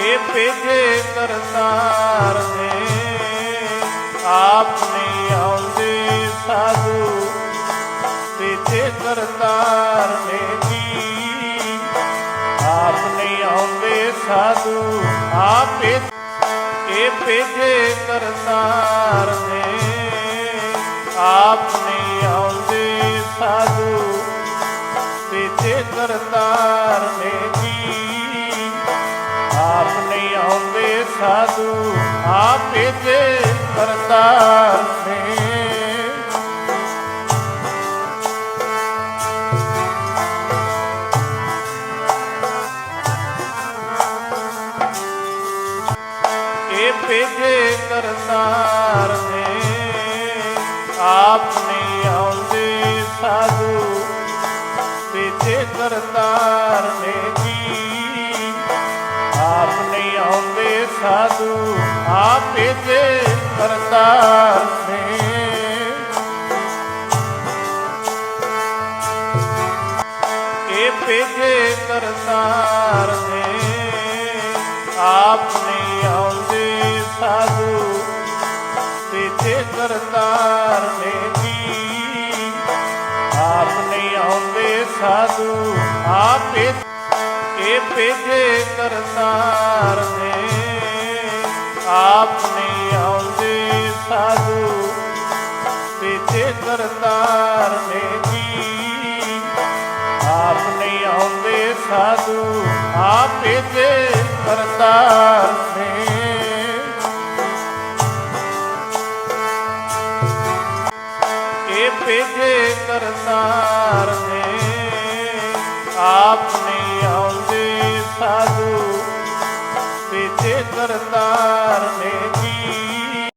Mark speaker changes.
Speaker 1: ਇਹ ਭੇਜੇ ਕਰਤਾਰ ਨੇ। ਆਪਨੇ ਆਉਂਦੇ ਸਾਧੂ, ਭੇਜੇ ਕਰਤਾਰ ਨੇ ਜੀ। ਆਪ ਆਪਨੇ ਆਉਂਦੇ ਸਾਧੂ, ਆਪੇ ਇਹ ਭੇਜੇ ਕਰਤਾਰ ਆਉਂਦੇ ਆਪੇ ਭੇਜੇ ਕਰਤਾਰ ਨੇ। ਇਹ ਭੇਜੇ ਕਰਤਾਰ ਨੇ। ਨਹੀਂ ਆਉਂਦੇ ਸਾਧੂ ਭੇਜੇ ਕਰਤਾਰ ਨੇ ਜੀ। ਸਾਧੂ ਆਪ ਭੇਜੇ ਕਰਤਾਰ ਨੇ। ਇਹ ਭੇਜੇ ਕਰਤਾਰ ਨੇ। ਆਪਨੇ ਆਉਂਦੇ ਸਾਧੂ ਪੇਜੇ ਕਰਤਾਰ ਨੇ ਜੀ। ਨਹੀਂ ਆਉਂਦੇ ਸਾਧੂ ਆਪੇ ਇਹ ਭੇਜੇ ਕਰਤਾਰ ਕਰਤਾਰ ਨੇ ਜੀ। ਨਹੀਂ ਆਉਂਦੇ ਸਾਧੂ ਆਪੇ ਭੇਜੇ ਕਰਤਾਰ ਨੇ। ਇਹ ਭੇਜੇ ਕਰਤਾਰ ਨੇ। ਆਪਨੇ ਆਉਂਦੇ ਸਾਧੂ ਭੇਜੇ ਕਰਤਾਰ ਨੇ।